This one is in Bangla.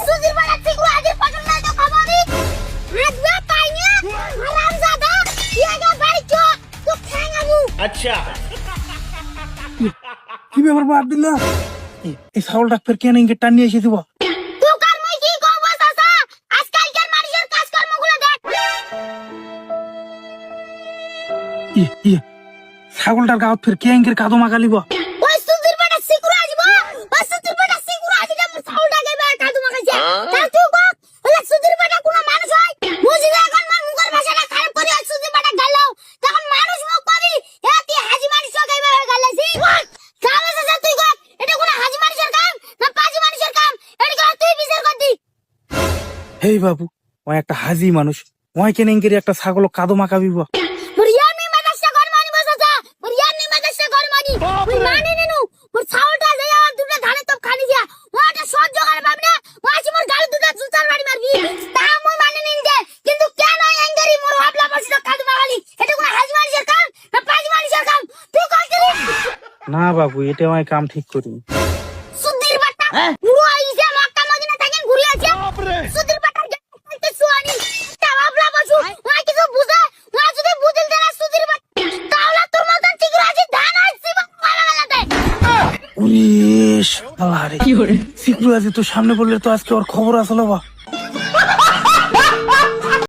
सुधीर बड़ा सिंह आगे पकड़ना जो खबरी रखना पाइने हराम ज़्यादा ये का बड़ी चो तो फेंगा मुँह अच्छा কি ব্যাপার বা আব্দুল্লাহ এই সাউলটা ফের কেন ইঙ্গে টানিয়ে এসে দিব ছাগলটার গাঁত ফের কে ইঙ্গের কাদো মাগালিব কাদু মাগালি এটা কোন হাজ মানুষের কাম না পাঁচ মানুষের কাম? তুই কই করি না বাবু এটা আমার কাম ঠিক করি সুধীর বাটা পুরো আইছে মক্কা মদিনা থেকে ঘুরে আছে সুধীর উরে শালা রে সিকুর আজি তো সামনে বললে তো আজকে ওর খবর আসলো বা